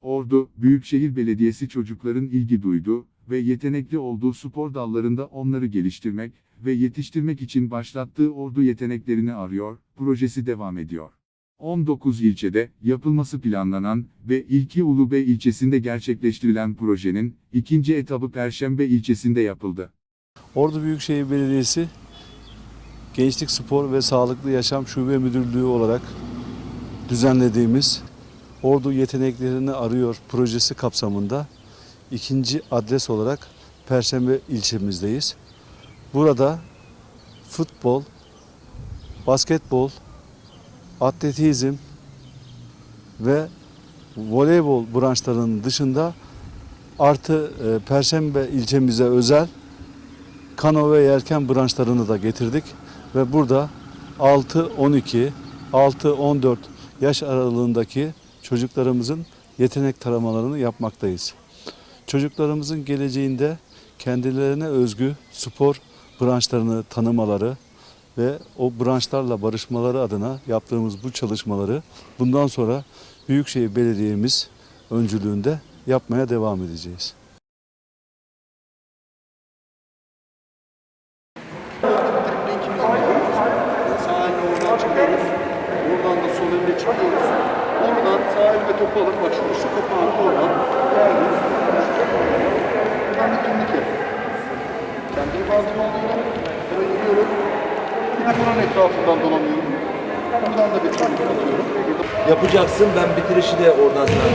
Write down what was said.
Ordu, Büyükşehir Belediyesi çocukların ilgi duyduğu ve yetenekli olduğu spor dallarında onları geliştirmek ve yetiştirmek için başlattığı Ordu Yeteneklerini Arıyor projesi devam ediyor. 19 ilçede yapılması planlanan ve ilki Ulubey ilçesinde gerçekleştirilen projenin ikinci etabı Perşembe ilçesinde yapıldı. Ordu Büyükşehir Belediyesi Gençlik Spor ve Sağlıklı Yaşam Şube Müdürlüğü olarak düzenlediğimiz Ordu Yeteneklerini Arıyor projesi kapsamında ikinci adres olarak Perşembe ilçemizdeyiz. Burada futbol, basketbol, atletizm ve voleybol branşlarının dışında artı e, Perşembe ilçemize özel kano ve yelken branşlarını da getirdik ve burada 6-12, 6-14 yaş aralığındaki çocuklarımızın yetenek taramalarını yapmaktayız. Çocuklarımızın geleceğinde kendilerine özgü spor branşlarını tanımaları ve o branşlarla barışmaları adına yaptığımız bu çalışmaları bundan sonra Büyükşehir Belediye'miz öncülüğünde yapmaya devam edeceğiz. Buradan da sol elle çıkıyoruz. Topu alıp bak şu üstü kapağını oradan. Buradan bir turnike. Kendimi pantolon alıyorum. Böyle gidiyorum. Yine buranın etrafından dolanıyorum. Buradan da bir turnike atıyorum. yapacaksın. Ben bitirişi de oradan sana